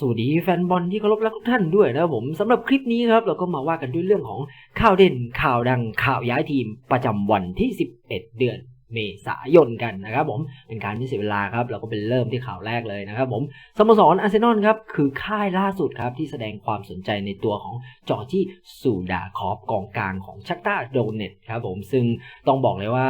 สวัสดีแฟนบอลที่เคารพรักทุกท่านด้วยนะครับผมสำหรับคลิปนี้ครับ เราก็มาว่ากันด้วยเรื่องของข่าวเด่นข่าวดังข่าวย้ายทีมประจำวันที่ 11 เดือน เมษายนกันนะครับผมเป็นการไม่เสียเวลาครับ เราก็เป็นเริ่มที่ข่าวแรกเลยนะครับผมสโมสรอาร์เซนอลครับคือค่ายล่าสุดครับที่แสดงความสนใจในตัวของจอร์จี้สูดาคอฟกองกลางของชักตาโดเนตครับผมซึ่งต้องบอกเลยว่า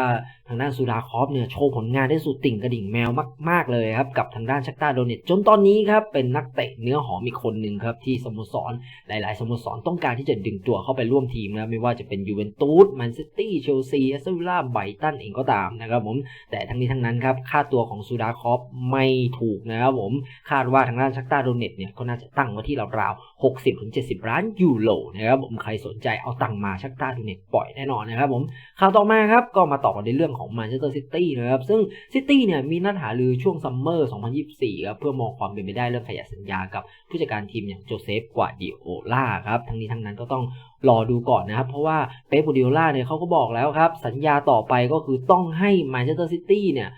ทางด้านซูดาคอฟเนี่ยโชว์ผลงานได้สุดติ่งกระดิ่งแมวมาก ๆ เลยครับ กับทางด้านชักตาโดเนตจนตอนนี้ครับ เป็นนักเตะเนื้อหอมอีกคนหนึ่งครับ ที่สโมสรหลาย ๆ สโมสรต้องการที่จะดึงตัวเข้าไปร่วมทีมนะไม่ว่าจะเป็นยูเวนตุสแมนซิตี้เชลซีแอสตันวิลล่าไบรตันเองก็ตามนะครับผมแต่ทั้งนี้ทั้งนั้นครับค่าตัวของซูดาคอฟไม่ถูกนะครับผมคาดว่าทางด้านชักตาโดเนตเนี่ยก็น่าจะตั้งไว้ที่ราวๆ60ถึง70ล้านยูโรนะครับผมใครสนใจเอาตังมาชักตาโดเนตปล่อยแน่นอนนะครับผมข่าวต่อมาครับก็มาต่อกันในเรื่องของแมนเชสเตอร์ซิตี้นะครับซึ่งซิตี้เนี่ยมีนัดหารือช่วงซัมเมอร์2024ครับเพื่อมองความเป็นไปได้เรื่องขยายสัญญากับผู้จัดการทีมอย่างโจเซฟกวาดิโอล่าครับทั้งนี้ทั้งนั้นก็ต้องรอดูก่อนนะครับเพราะว่าเป๊ปกวาดิโอล่าเนี่ยเขาก็บอกแล้วครับสัญญาต่อไปก็คือต้องให้แมนเชสเตอร์ซิตี้เนี่ย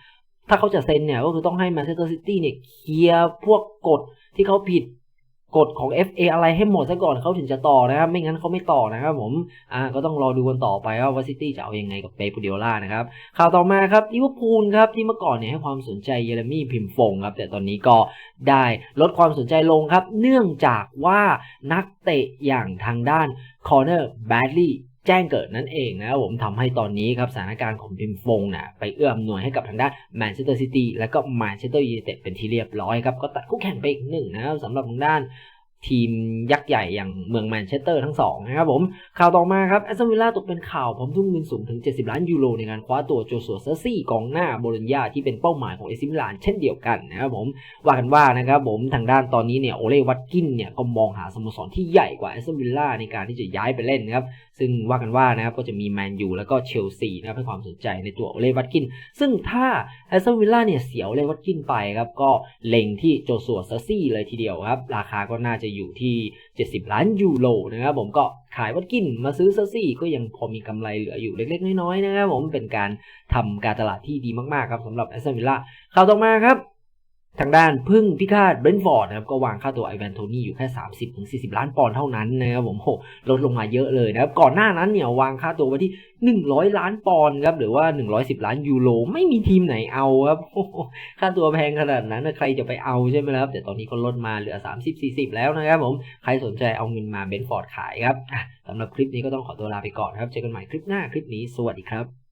ถ้าเขาจะเซ็นเนี่ยก็คือต้องให้แมนเชสเตอร์ซิตี้เนี่ยเคลียร์พวกกฎที่เขาผิดกฎของ FA อะไรให้หมดซะก่อนเขาถึงจะต่อนะครับ ไม่งั้นเขาไม่ต่อนะครับผมอ่าก็ต้องรอดูกันต่อไปว่าซิตี้จะเอาอยังไงกับเป๊ปกวาดิโอล่านะครับ ข่าวต่อมาครับลิเวอร์พูลครับที่เมื่อก่อนเนี่ยให้ความสนใจเยเรมี่พิมฟงครับ แต่ตอนนี้ก็ได้ลดความสนใจลงครับ เนื่องจากว่านักเตะอย่างทางด้านคอร์เนอร์แบดลี่ แจ้งเกิดนั่นเองนะครับผมทำให้ตอนนี้ครับสถานการณ์ของพิมฟงนะไปเอื้ออำนวยให้กับทางด้านแมนเชสเตอร์ซิตี้และก็แมนเชสเตอร์ยูไนเต็ดเป็นที่เรียบร้อยครับก็ตัดคู่แข่งไปอีกหนึ่งนะครับสำหรับทางด้าน ทีมยักษ์ใหญ่อย่างเมืองแมนเชสเตอร์ทั้งสองนะครับผม ข่าวต่อมาครับแอสตันวิลล่าตกเป็นข่าวพร้อมทุ่มเงินสูงถึง 70 ล้านยูโรในการคว้าตัวโจสัวเซอร์ซี่กองหน้าโบโลญญาที่เป็นเป้าหมายของเอซิมิลานเช่นเดียวกันนะครับผม ว่ากันว่านะครับผมทางด้านตอนนี้เนี่ยโอเล่วัตกินเนี่ยก็มองหาสโมสรที่ใหญ่กว่าแอสตันวิลล่าในการที่จะย้ายไปเล่นนะครับซึ่งว่ากันว่านะครับก็จะมีแมนยูแล้วก็เชลซีนะครับให้ความสนใจในตัวโอเล่วัตกิน ซึ่งถ้าแอสตันวิลล่าเนี่ยเสียโอเลวัตกินไปครับก็เล็งที่โจสัวเซอร์ซี่เลยทีเดียวครับราคาก็น่าจะอยู่ที่ 70 ล้านยูโรนะครับผมก็ขายวัดกินมาซื้อซะซี่ก็ยังพอมีกำไรเหลืออยู่เล็ก ๆ น้อยๆนะครับผมเป็นการทำการตลาดที่ดีมากๆครับสำหรับแอสตันวิลล่าข่าวต่อมาครับ ทางด้านพึ่งพิฆาตเบรนท์ฟอร์ดนะครับก็วางค่าตัวไอแวนโทนี่อยู่แค่ 30-40ล้านปอนด์เท่านั้นนะครับผมโหลดลงมาเยอะเลยนะครับก่อนหน้านั้นเนี่ยวางค่าตัวไว้ที่ 100 ล้านปอนด์ครับหรือว่า 110 ล้านยูโรไม่มีทีมไหนเอาครับค่าตัวแพงขนาดนั้นใครจะไปเอาใช่ไหมครับ แต่ตอนนี้ก็ลดมาเหลือ 30-40 แล้วนะครับผมใครสนใจเอาเงินมาเบนฟอร์ดขายครับสำหรับคลิปนี้ก็ต้องขอตัวลาไปก่อนครับเจอกันใหม่คลิปหน้าคลิปนี้สวัสดีครับ